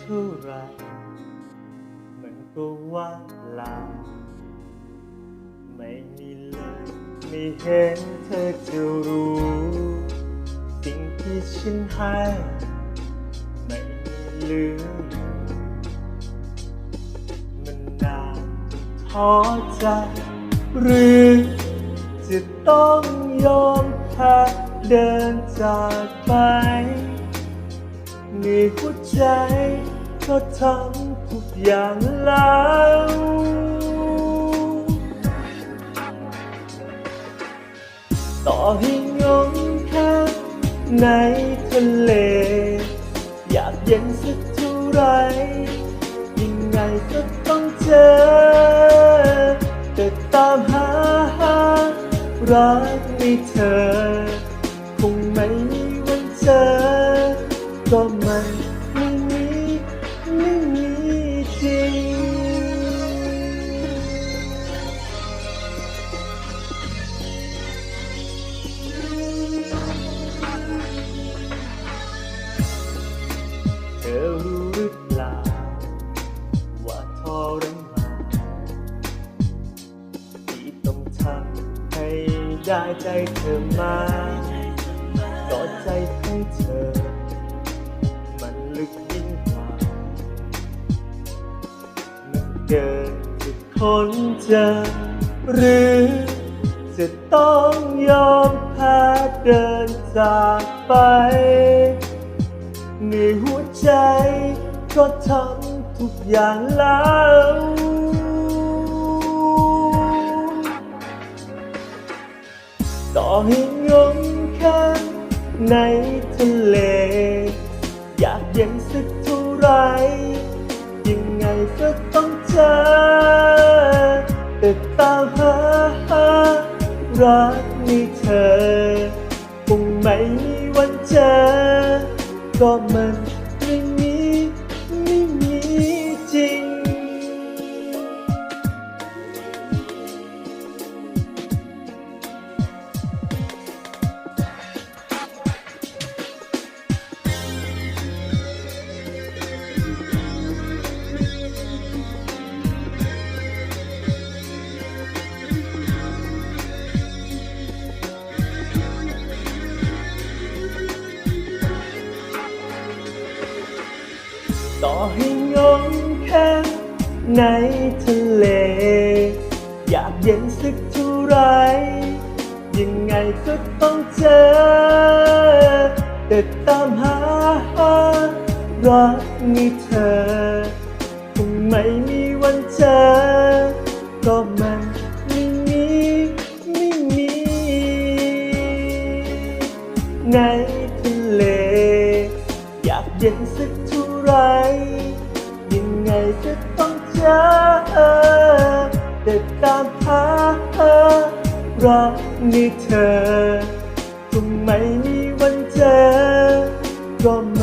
เท่าไรมันก็ว่างเปล่าไม่มีเลยไม่เห็นเธอจะรู้ สิ่งที่ฉันให้ไม่มีลืมมันนานท้อใจหรือจะต้องยอมแพ้เดินจากไป เหนื่อยหัวใจ ก็ทำทุกอย่างแล้วต่อให้งงแค่ในทะเล อยากเย็นสักเท่าไรยังไงก็ต้องเจอ แต่ตามหารักในเธอ ได้ใจเธอมาก็ใจของเธอ มันลึกยิ่งกว่า มันเกินจะค้นเจอ หรือจะต้องยอมแพ้เดินจากไปเหนื่อยหัวใจก็ทำทุกอย่างแล้ว ให้งงแค่ในทะเล อยากเย็นสักเท่าไร ยังไงก็ต้องเจอแต่ตามหารักในเธอ คงไม่มีวันเจอ ก็มัน ต่อให้งงแค่ในทะเล อยากเย็นสักเท่าไร ยังไงก็ต้องเจอ แต่ตามหารักในเธอคงไม่มีวันเจอก็มันไม่มีไม่มี ในทะเล อยากเย็นสักเท่า ไร ยังไงจะต้องเจอแต่ตามหารักในเธอคงไม่มีวันเจอก็